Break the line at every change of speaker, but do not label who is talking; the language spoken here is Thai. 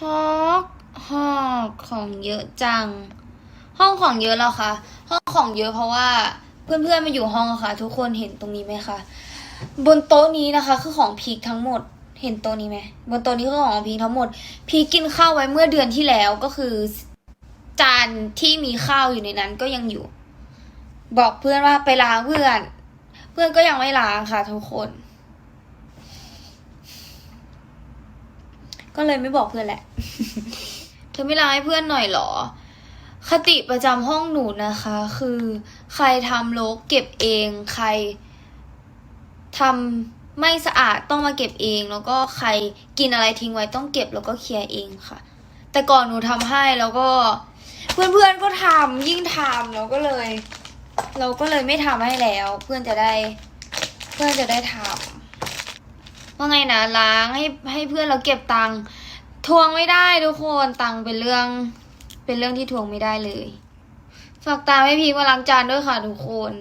ฮอกฮอกของเยอะจัง ห้องของเยอะแล้วค่ะ ห้องของเยอะเพราะว่าเพื่อนๆมาอยู่ห้องอะค่ะ ทุกคนเห็นตรงนี้ไหมคะบนโต๊ะนี้นะคะ คือของพีคทั้งหมด เห็นโต๊ะนี้ไหมบนโต๊ะนี้คือของพีคทั้งหมด พีคกินข้าวไว้เมื่อเดือนที่แล้วก็คือ จานที่มีข้าวอยู่ในนั้นก็ยังอยู่ บอกเพื่อนว่าไปล้างเพื่อน เพื่อนก็ยังไม่ล้างค่ะ ทุกคน ก็เลยไม่บอกเพื่อนแหละ เธอไม่ล้าให้เพื่อนหน่อยเหรอ คติประจำห้องหนูนะคะ คือใครทำรกเก็บเอง ใครทำไม่สะอาดต้องมาเก็บเอง แล้วก็ใครกินอะไรทิ้งไว้ต้องเก็บแล้วก็เคลียร์เองค่ะ แต่ก่อนหนูทำให้แล้วก็ เพื่อนๆก็ทำยิ่งทำเราก็เลย เราก็เลยไม่ทำให้แล้ว เพื่อนจะได้ เพื่อนจะได้ทำ ว่าไงนะล้างให้ให้เพื่อนเราเก็บตังค์ทวงไม่ได้ทุกคนตังค์เป็นเรื่อง เป็นเรื่องที่ทวงไม่ได้เลย ฝากตามให้พีมาล้างจานด้วยค่ะทุกคน